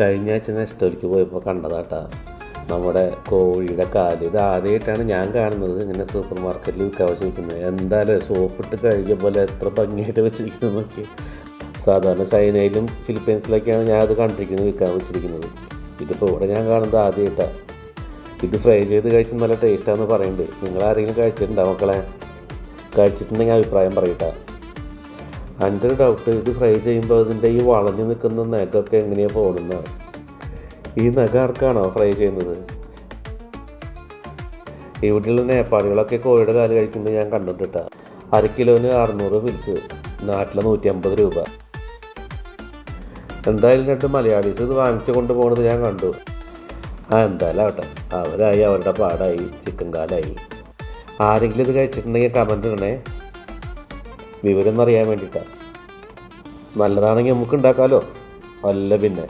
കഴിഞ്ഞ ആഴ്ച നെസ്റ്റോലിക്ക് പോയപ്പോൾ കണ്ടതാട്ടാ. നമ്മുടെ കോഴിയുടെ കാൽ. ഇത് ആദ്യമായിട്ടാണ് ഞാൻ കാണുന്നത്. ഇങ്ങനെ സൂപ്പർ മാർക്കറ്റിൽ വിൽക്കാൻ വെച്ചിരിക്കുന്നത് എന്തായാലും സോപ്പിട്ട് കഴുകിയ പോലെ എത്ര ഭംഗിയായിട്ട് വെച്ചിരിക്കുന്നത് നോക്കി സാധാരണ ചൈനയിലും ഫിലിപ്പീൻസിലൊക്കെയാണ് ഞാൻ അത് കണ്ടിരിക്കുന്നത് വിൽക്കാൻ വെച്ചിരിക്കുന്നത്. ഇതിപ്പോൾ ഇവിടെ ഞാൻ കാണുന്നത് ആദ്യമായിട്ടാണ് ഇത് ഫ്രൈ ചെയ്ത് കഴിച്ച് നല്ല ടേസ്റ്റാണെന്ന് പറയുന്നുണ്ട്. നിങ്ങൾ ആരെങ്കിലും കഴിച്ചിട്ടുണ്ടോ മക്കളെ? കഴിച്ചിട്ടുണ്ടെങ്കിൽ അഭിപ്രായം പറയട്ടെ. എന്റെ ഒരു ഡൗട്ട് ഇത് ഫ്രൈ ചെയ്യുമ്പോൾ അതിന്റെ ഈ വളഞ്ഞു നിൽക്കുന്ന നഖമൊക്കെ എങ്ങനെയാണ് പോകുന്നതാണ് ഈ നഖ ആർക്കാണോ ഫ്രൈ ചെയ്യുന്നത്? ഇവിടെയുള്ള നേപ്പാളികളൊക്കെ കോഴിയുടെ കാൽ കഴിക്കുന്നത് ഞാൻ കണ്ടിട്ടാ അര കിലോന് അറുന്നൂറ് ഫിൽസ് നാട്ടിലെ നൂറ്റി അമ്പത് രൂപ. എന്തായാലും രണ്ട് മലയാളീസ് ഇത് വാങ്ങിച്ചു കൊണ്ടുപോകുന്നത് ഞാൻ കണ്ടു. ആ എന്തായാലും ആവട്ടെ അവരായി അവരുടെ പാടായി ചിക്കൻ കാലായി. ആരെങ്കിലും ഇത് കഴിച്ചിട്ടുണ്ടെങ്കിൽ കമന്റ് ഇടണേ. വിവരം എന്നറിയാൻ വേണ്ടിയിട്ടാണ് നല്ലതാണെങ്കിൽ നമുക്ക് ഉണ്ടാക്കാമല്ലോ അല്ല പിന്നെ.